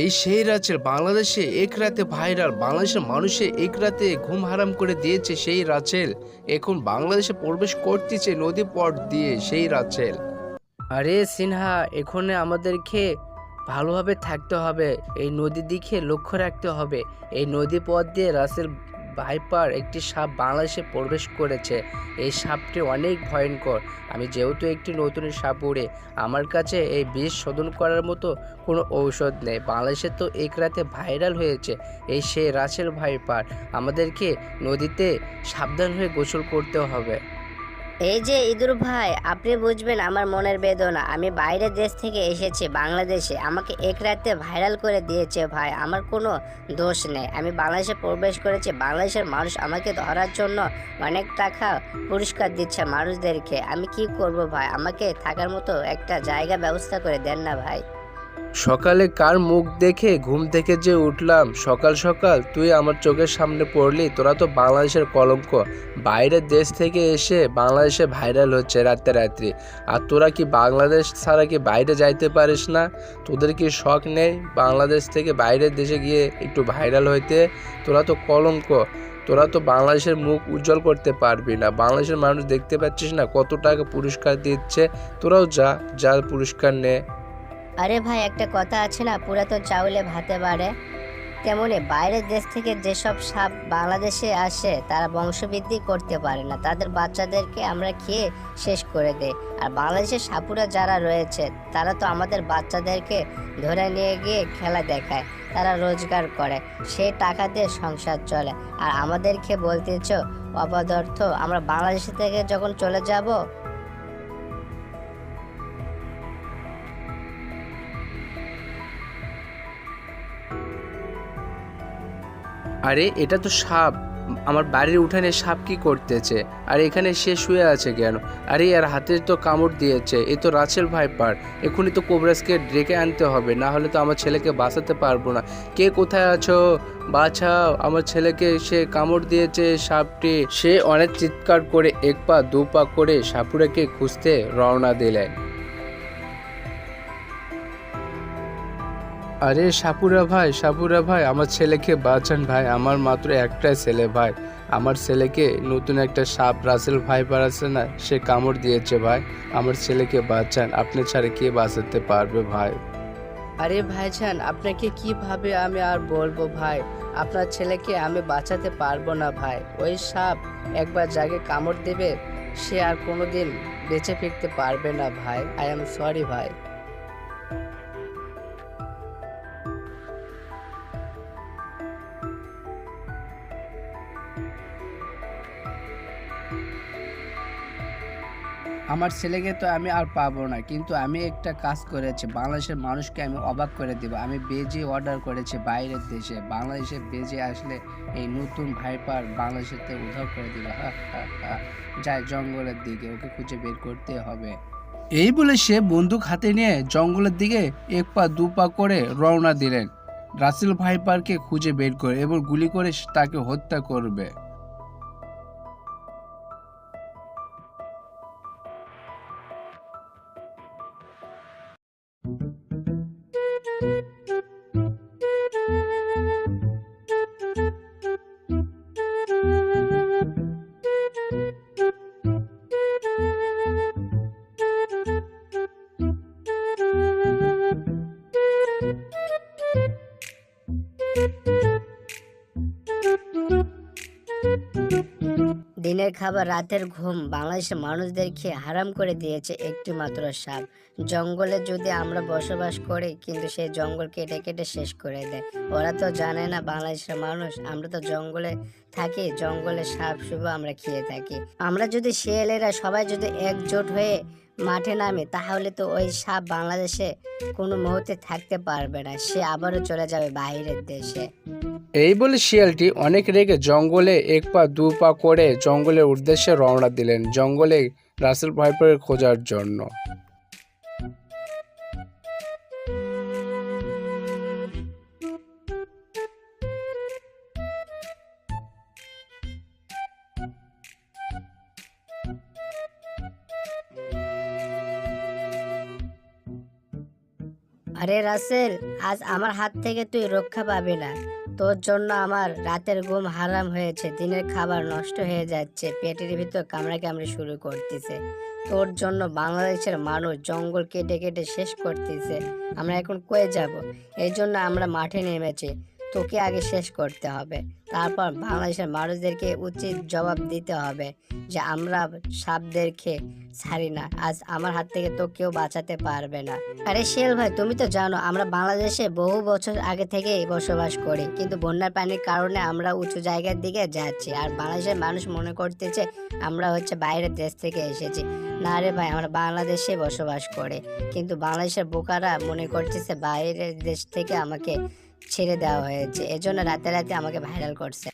এই সেই রাজ্যের বাংলাদেশে এক রাতে ভাইরাল, বাংলাদেশের মানুষে এক রাতে ঘুম হারাম করে দিয়েছে সেই রাচেল এখন বাংলাদেশে প্রবেশ করতেছে নদী পট দিয়ে সেই রাচেল আরে সিনহা, এখানে আমাদেরকে ভালোভাবে থাকতে হবে। এই নদী দিকে লক্ষ্য রাখতে হবে। এই নদী পথ দিয়ে রাসেল ভাইপার একটি সাপ বাংলাদেশে প্রবেশ করেছে। এই সাপটি অনেক ভয়ঙ্কর। আমি যেহেতু একটি নতুন সাপ উড়ে, আমার কাছে এই বিষ শোধন করার মতো কোনো ঔষধ নেই। বাংলাদেশে তো এক রাতে ভাইরাল হয়েছে এই সে রাসেল ভাইপার। আমাদেরকে নদীতে সাবধান হয়ে গোসল করতে হবে। এই যে ইঁদুর ভাই, আপনি বুঝবেন আমার মনের বেদনা। আমি বাইরের দেশ থেকে এসেছি, বাংলাদেশে। আমাকে এক রাতে ভাইরাল করে দিয়েছে ভাই, আমার কোনো দোষ নেই। আমি বাংলাদেশে প্রবেশ করেছি, বাংলাদেশের মানুষ আমাকে ধরার জন্য অনেক টাকা পুরস্কার দিচ্ছে মানুষদেরকে। আমি কি করব ভাই? আমাকে থাকার মতো একটা জায়গা ব্যবস্থা করে দেন না ভাই। সকালে কার মুখ দেখে ঘুম থেকে যে উঠলাম? সকাল সকাল তুই আমার চোখের সামনে পড়লি, তোরা তো বাংলাদেশের কলঙ্ক। বাইরের দেশ থেকে এসে বাংলাদেশে ভাইরাল হচ্ছে রাতে রাত্রি। আর তোরা কি বাংলাদেশ ছাড়া কি বাইরে যাইতে পারিস না? তোদের কি শখ নেই বাংলাদেশ থেকে বাইরের দেশে গিয়ে একটু ভাইরাল হইতে? তোরা তো কলঙ্ক, তোরা তো বাংলাদেশের মুখ উজ্জ্বল করতে পারবি না। বাংলাদেশের মানুষ দেখতে পাচ্ছিস না কত টাকা পুরস্কার দিচ্ছে? তোরাও যা যা পুরস্কার নে। আরে ভাই, একটা কথা আছে না পুরা তো চাউলে ভাতে বাড়ে। তেমনি বাইরের দেশ থেকে যেসব সাপ বাংলাদেশে আসে, তারা বংশবৃদ্ধি করতে পারে না। তাদের বাচ্চাদেরকে আমরা খেয়ে শেষ করে দেই। আর বাংলাদেশের সাপুরা যারা রয়েছে, তারা তো আমাদের বাচ্চাদেরকে ধরে নিয়ে গিয়ে খেলা দেখায়, তারা রোজগার করে। সেই টাকা দিয়ে সংসার চলে। আর আমাদেরকে বলতেছ অপদার্থ আমরা বাংলাদেশ থেকে যখন চলে যাব আরে, এটা তো সাপ। আমার বাড়ির উঠানে সাপ কি করতেছে? আর এখানে সে শুয়ে আছে কেন? আরে আর হাতে তো কামড় দিয়েছে। এ তো রাচেল ভাইপার। এখনই তো কোবরাসকে ডেকে আনতে হবে, না হলে তো আমার ছেলেকে বাঁচাতে পারব না। কে কোথায় আছো? বাঁচাও। আমার ছেলেকে সে কামড় দিয়েছে সাপটি। সে অনেক চিৎকার করে এক পা, দু পা করে সাপুরাকে খুঁজতে রওনা দিলেন আরে সাপুরা ভাই সাপুরা ভাই, আমার ছেলেকে বাঁচান ভাই, আমার মাত্র একটাই ছেলে ভাই। আমার ছেলেকে নতুন একটা সাপ রাসেল ভাইপার আছে না, সে কামড় দিয়েছে ভাই। আমার ছেলেকে বাঁচান, আপনি ছাড়া কে বাঁচাতে পারবে ভাই? আরে ভাইজান, আপনাকে কীভাবে আমি আর বলব ভাই? আপনার ছেলেকে আমি বাঁচাতে পারব না ভাই। ওই সাপ একবার জাগে কামড় দেবে, সে আর কোনোদিন বেঁচে ফিরতে পারবে না ভাই। আই এম সরি ভাই। আমার ছেলেকে তো আমি আর পাবো না, কিন্তু আমি একটা কাজ করেছি, বাংলাদেশের মানুষকে আমি অবাক করে দেব। আমি বেজে অর্ডার করেছি বাইরের দেশে, বাংলাদেশে বেজে আসলে এই নতুন ভাইপার বাংলাদেশের থেকে উধাও করে দিল যায় জঙ্গলের দিকে, ওকে খুঁজে বের করতে হবে। এই বলে সে বন্দুক হাতে নিয়ে জঙ্গলের দিকে এক পা, দু পা করে রওনা দিলেন। রাসেল ভাইপারকে খুঁজে বের করে এবং গুলি করে তাকে হত্যা করবে। Beep. দিনের খাবার রাতের ঘুম বাংলাদেশের মানুষদেরকে হারাম করে দিয়েছে একটি মাত্র সাপ। জঙ্গলে যদি আমরা বসবাস করি, কিন্তু সেই জঙ্গল কেটে কেটে শেষ করে দেয়। ওরা তো জানে না বাংলাদেশের মানুষ। আমরা তো জঙ্গলে থাকি, জঙ্গলে সাপ শুভ আমরা খেয়ে থাকি। আমরা যদি শিয়ালেরা সবাই যদি একজোট হয়ে মাঠে নামে, তাহলে তো ওই সাপ বাংলাদেশে কোনো মুহূর্তে থাকতে পারবে না। সে আবারও চলে যাবে বাইরের দেশে। এই বলে শিয়ালটি অনেক রেগে জঙ্গলে এক পা, দু পা করে জঙ্গলের উদ্দেশ্যে রওনা দিলেন, জঙ্গলে রাসেল ভাইপারের খোঁজার জন্য। আরে রাসেল, আজ আমার হাত থেকে তুই রক্ষা পাবি না। তোর জন্য আমার রাতের ঘুম হারাম হয়েছে, দিনের খাবার নষ্ট হয়ে যাচ্ছে, পেটের ভিতর কামড়া কামড়ে শুরু করতেছে। তোর জন্য বাংলাদেশের মানুষ জঙ্গল কেটে কেটে শেষ করতেছে। আমরা এখন কয়ে যাব? এই জন্য আমরা মাঠে নেমেছি। তোকে আগে শেষ করতে হবে। তারপর বাংলাদেশের মানুষদেরকে উচিত জবাব দিতে হবে যে আমরা সাপদেরকে ছাড়ি না। আজ আমার হাত থেকে তো কেউ বাঁচাতে পারবে না। আরে শেল ভাই, তুমি তো জানো আমরা বাংলাদেশে বহু বছর আগে থেকেই বসবাস করি। কিন্তু বন্যার পানির কারণে আমরা উঁচু জায়গার দিকে যাচ্ছি আর বাংলাদেশের মানুষ মনে করতেছে আমরা হচ্ছে বাইরের দেশ থেকে এসেছি। না রে ভাই, আমরা বাংলাদেশে বসবাস করি। কিন্তু বাংলাদেশের বোকারা মনে করতেছে বাইরের দেশ থেকে আমাকে ছেড়ে দেওয়া হয়েছে। এজন্য রাতে রাতে আমাকে ভাইরাল করছে।